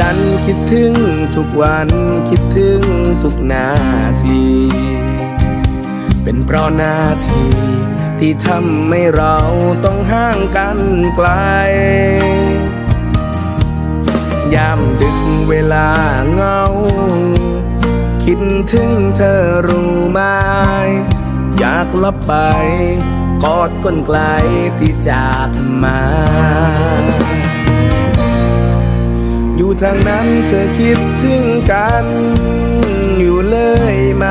กันคิดถึงทุกวันคิดถึงทุกนาที เป็นเพราะหน้าที่ ที่ทำให้เราต้องห่างกันไกล ยามดึกเวลาเงา คิดถึงเธอรู้ไหมอยากลับไป กอดคนไกลที่จากมา ทางนั้นเธอคิดถึงกันอยู่เลยไหม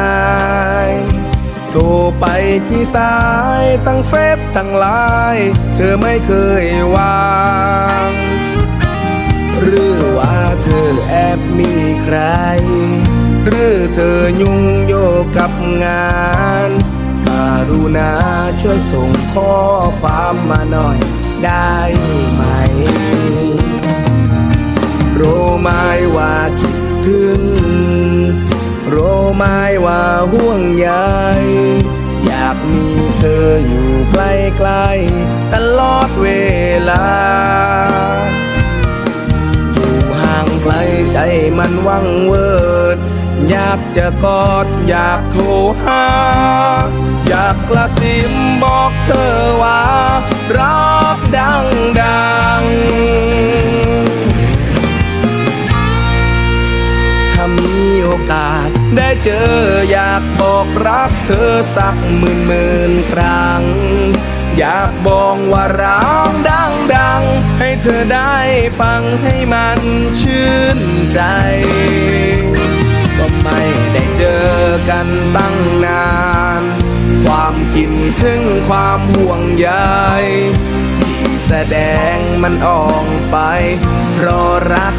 โทรไปกี่สายตั้งเฟซตั้งไลน์เธอไม่เคยวาง หรือว่าเธอแอบมีใคร หรือเธอยุ่งโยกับงานการุณาช่วยส่งข้อความมาหน่อยได้ไหม รู้ไหมว่าคิดถึง รู้ไหมว่าห่วงใยอยากมีเธออยู่ใกล้ๆตลอดเวลา อยู่ห่างไกลใจมันวังเวิดอยากจะกอดอยากโทรหา อยากกระซิบบอกเธอว่า รักดังดังๆถ้า มีโอกาส ได้เจออยากบอกรักเธอสักหมื่นหมื่นครั้ง อยากบอกว่ารักดังดังให้เธอได้ฟังให้มันชื่นใจ ก็ไม่ได้เจอกันตั้งนาน ความคิดถึงความห่วงใยที่แสดงมันออกไปเพราะรัก